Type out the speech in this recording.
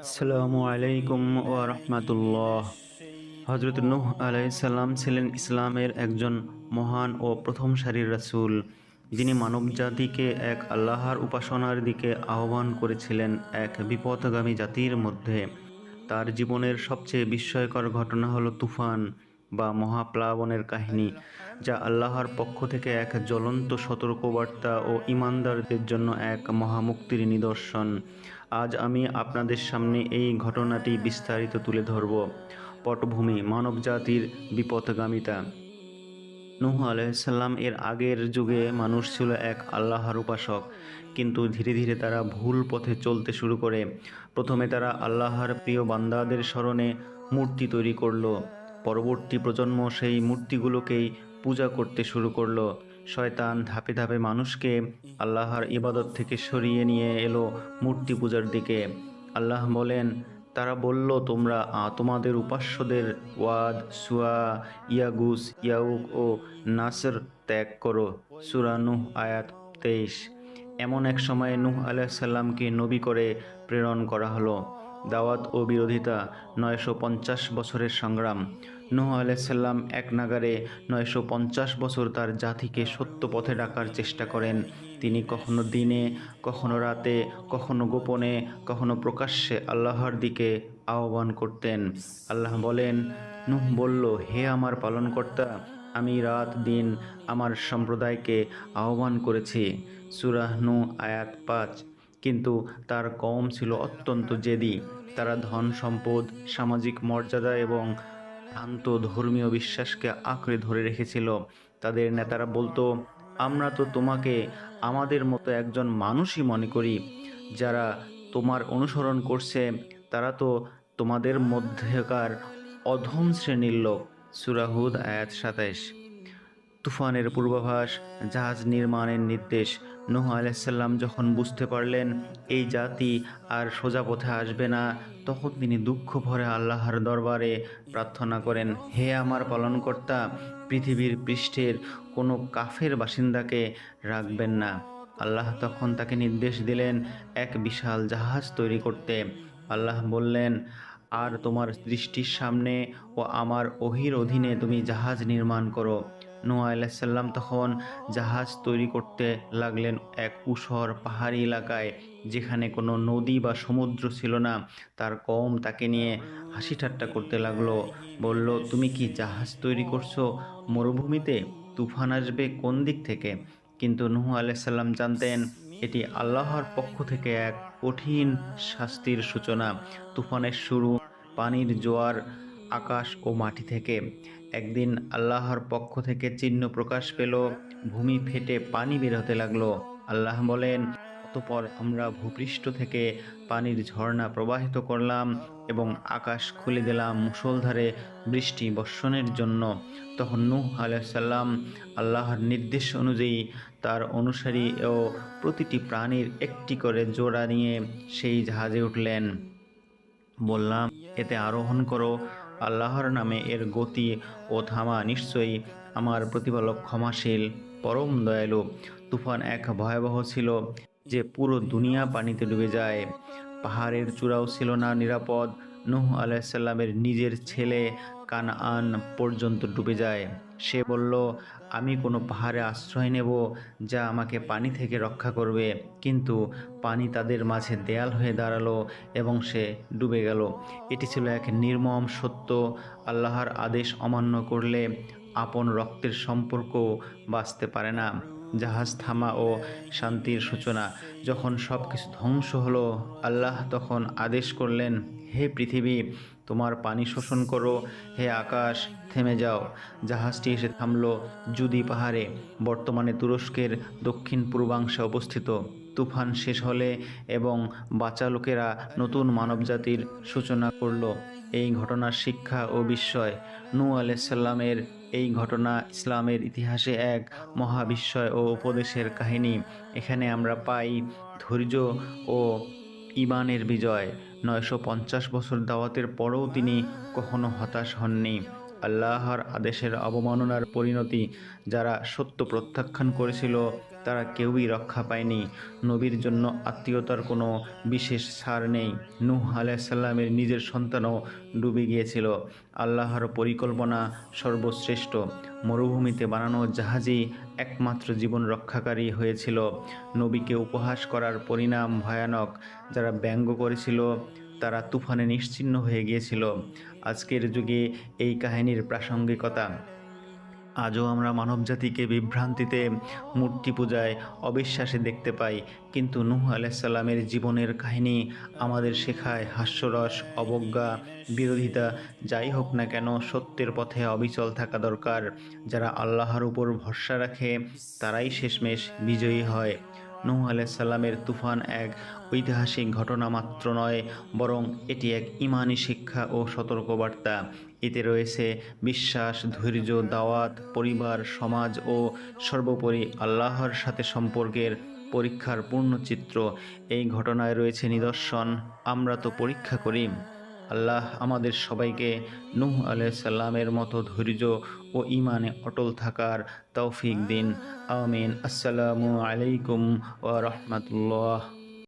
আসসালামু আলাইকুম ও রহমাতুল্লাহ। হজরত নূহ আলাইসাল্লাম ছিলেন ইসলামের একজন মহান ও প্রথম সারির রাসুল। যিনি মানব জাতিকে এক আল্লাহর উপাসনার দিকে আহ্বান করেছিলেন এক বিপদগামী জাতির মধ্যে। তার জীবনের সবচেয়ে বিস্ময়কর ঘটনা হলো তুফান। বা মহাপ্লাবনের কাহিনী, যা আল্লাহর পক্ষ থেকে এক জ্বলন্ত সতর্কবার্তা ও ইমানদারদের জন্য এক মহামুক্তির নিদর্শন। আজ আমি আপনাদের সামনে এই ঘটনাটি বিস্তারিত তুলে ধরব। পটভূমি মানবজাতির বিপথগামিতা। নূহ আলাইসাল্লাম এর আগের যুগে মানুষ ছিল এক আল্লাহর উপাসক, কিন্তু ধীরে ধীরে তারা ভুল পথে চলতে শুরু করে। প্রথমে তারা আল্লাহর প্রিয় বান্দাদের স্মরণে মূর্তি তৈরি করল। পরবর্তী প্রজন্ম সেই মূর্তিগুলোকেই পূজা করতে শুরু করল। শয়তান ধাপে ধাপে মানুষকে আল্লাহর ইবাদত থেকে সরিয়ে নিয়ে এলো মূর্তি পূজার দিকে। আল্লাহ বলেন, তারা বলল, তোমরা তোমাদের উপাস্যদের ওয়াদ, সুয়া, ইয়াগুস, ইয়াউক ও নাসর ত্যাগ করো। সুরানুহ আয়াত তেইশ। এমন এক সময়ে নূহ আলাইসাল্লামকে নবী করে প্রেরণ করা হলো। দাওয়াত ও বিরোধিতা, নয়শো পঞ্চাশ বছরের সংগ্রাম। নূহ আলাইসাল্লাম এক নাগারে নয়শো পঞ্চাশ বছর তার জাতিকে সত্য পথে ডাকার চেষ্টা করেন। তিনি কখনো দিনে, কখনো রাতে, কখনো গোপনে, কখনো প্রকাশ্যে আল্লাহর দিকে আহ্বান করতেন। আল্লাহ বলেন, নুহ বলল, হে আমার পালনকর্তা, আমি রাত দিন আমার সম্প্রদায়কে আহ্বান করেছি। সুরাহ নু আয়াত পাঁচ। কিন্তু তার কম ছিল অত্যন্ত জেদি। তারা ধন সম্পদ, সামাজিক মর্যাদা এবং ভ্রান্ত ধর্মীয় বিশ্বাসকে আঁকড়ে ধরে রেখেছিল। তাদের নেতারা বলতো, আমরা তো তোমাকে, আমাদের মতো একজন মানুষই মনে করি। যারা তোমার অনুসরণ করছে, তারা তো তোমাদের মধ্যেকার অধম শ্রেণির লোক। সুরাহুদ আয়াত সাতাইশ। তুফানের পূর্বাভাস, জাহাজ নির্মাণের নির্দেশ। নূহ আলাইসাল্লাম যখন বুঝতে পারলেন এই জাতি আর সোজা পথে আসবে না, তখন তিনি দুঃখ ভরে আল্লাহর দরবারে প্রার্থনা করেন, হে আমার পালনকর্তা, পৃথিবীর পৃষ্ঠের কোনো কাফের বাসিন্দাকে রাখবেন না। আল্লাহ তখন তাকে নির্দেশ দিলেন এক বিশাল জাহাজ তৈরি করতে। আল্লাহ বললেন, আর তোমার দৃষ্টির সামনে ও আমার অহির অধীনে তুমি জাহাজ নির্মাণ করো। নোয়া আলাইসাল্লাম তখন জাহাজ তৈরি করতে লাগলেন এক উষর পাহাড়ি এলাকায়, যেখানে কোনো নদী বা সমুদ্র ছিল না। তার কম তাকে নিয়ে হাসি ঠাট্টা করতে লাগল। বলল, তুমি কি জাহাজ তৈরি করছ মরুভূমিতে? তুফান আসবে কোন দিক থেকে? কিন্তু নুহ আলাইসাল্লাম জানতেন, এটি আল্লাহর পক্ষ থেকে এক কঠিন শাস্তির সূচনা। তুফানের শুরু পানির জোয়ার আকাশ ও মাটি থেকে। একদিন আল্লাহর পক্ষ থেকে চিহ্ন প্রকাশ পেল, ভূমি ফেটে পানি বের হতে লাগল। আল্লাহ বলেন, অতপর আমরা ভূপৃষ্ঠ থেকে পানির ঝর্ণা প্রবাহিত করলাম এবং আকাশ খুলে দিলাম মুষলধারে বৃষ্টি বর্ষণের জন্য। তখন নূহ আলাইসাল্লাম আল্লাহর নির্দেশ অনুযায়ী তার অনুসারী ও প্রতিটি প্রাণীর একটি করে জোড়া নিয়ে সেই জাহাজে উঠলেন। বললাম, এতে আরোহণ করো আল্লাহর নামে এর গতি ও থামা নিশ্চয়ই আমার প্রতিপালক ক্ষমাশীল, পরম দয়ালু। তুফান এক ভয়াবহ ছিল যে পুরো দুনিয়া পানিতে ডুবে যায়। পাহাড়ের চূড়াও ছিল না নিরাপদ। নুহ আলাইসাল্লামের নিজের ছেলে কানআন পর্যন্ত ডুবে যায়। সে বলল, আমি কোনো পাহাড়ে আশ্রয় নেব যা আমাকে পানি থেকে রক্ষা করবে। কিন্তু পানি তাদের মাঝে দেয়াল হয়ে দাঁড়াল এবং সে ডুবে গেল। এটি ছিল এক নির্মম সত্য। আল্লাহর আদেশ অমান্য করলে আপন রক্তের সম্পর্ক বাঁচতে পারে না। জাহাজ থামা ও শান্তির সূচনা। যখন সব কিছু ধ্বংস হলো, আল্লাহ তখন আদেশ করলেন, হে পৃথিবী তোমার পানি শোষণ করো। হে আকাশ, থেমে যাও। জাহাজটি এসে থামল জুদি পাহাড়ে। বর্তমানে তুরস্কের দক্ষিণ পূর্বাংশে অবস্থিত। তুফান শেষ হলে এবং বাঁচা লোকেরা নতুন মানবজাতির সূচনা করল। এই ঘটনার শিক্ষা ও বিস্ময়। নূ আলাইসাল্লামের এই ঘটনা ইসলামের ইতিহাসে এক মহাবিস্ময় ও উপদেশের কাহিনী। এখানে আমরা পাই ধৈর্য ও ইমানের বিজয়। নয়শো পঞ্চাশ বছর দাওয়াতের পরেও তিনি কখনো হতাশ হননি। আল্লাহর আদেশের অবমাননার পরিণতি যারা সত্য প্রত্যাখ্যান করেছিল, তারা কেউই রক্ষা পায়নি। নবীর জন্য আত্মীয়তার কোনো বিশেষ সার নেই। নূহ আলাইসাল্লামের নিজের সন্তানও ডুবে গিয়েছিল। আল্লাহর পরিকল্পনা সর্বশ্রেষ্ঠ। মরুভূমিতে বানানো জাহাজই একমাত্র জীবন রক্ষাকারী হয়েছিল। নবীকে উপহাস করার পরিণাম ভয়ানক, যারা ব্যঙ্গ করেছিল তারা তুফানে নিশ্চিন্ন হয়ে গিয়েছিল। আজকের যুগে এই কাহিনীর প্রাসঙ্গিকতা। আজও আমরা মানবজাতিকে বিভ্রান্তিতে, মূর্তি পূজায় অবিশ্বাসে দেখতে পাই, কিন্তু নূহ আলাইসাল্লামের জীবনের কাহিনী আমাদের শেখায় হাস্যরস, অবজ্ঞা, বিরোধিতা, যাই হোক না কেন সত্যের পথে অবিচল থাকা দরকার। যারা আল্লাহর উপর ভরসা রাখে, তারাই শেষমেশ বিজয়ী হয়। নূহ আলাইসাল্লামের তুফান এক ঐতিহাসিক ঘটনা মাত্র নয়, বরং এটি এক ইমানি শিক্ষা ও সতর্কবার্তা। এতে রয়েছে বিশ্বাস, ধৈর্য, দাওয়াত, পরিবার, সমাজ ও সর্বোপরি আল্লাহর সাথে সম্পর্কের পরীক্ষার পূর্ণ চিত্র এই ঘটনায় রয়েছে নিদর্শন, আমরা তো পরীক্ষা করি। আল্লাহ আমাদের সবাইকে নুহ আলাইসাল্লামের মতো ধৈর্য ও ইমানে অটল থাকার তৌফিক দিন। আমিন। আসসালামু আলাইকুম ওয়া রাহমাতুল্লাহ।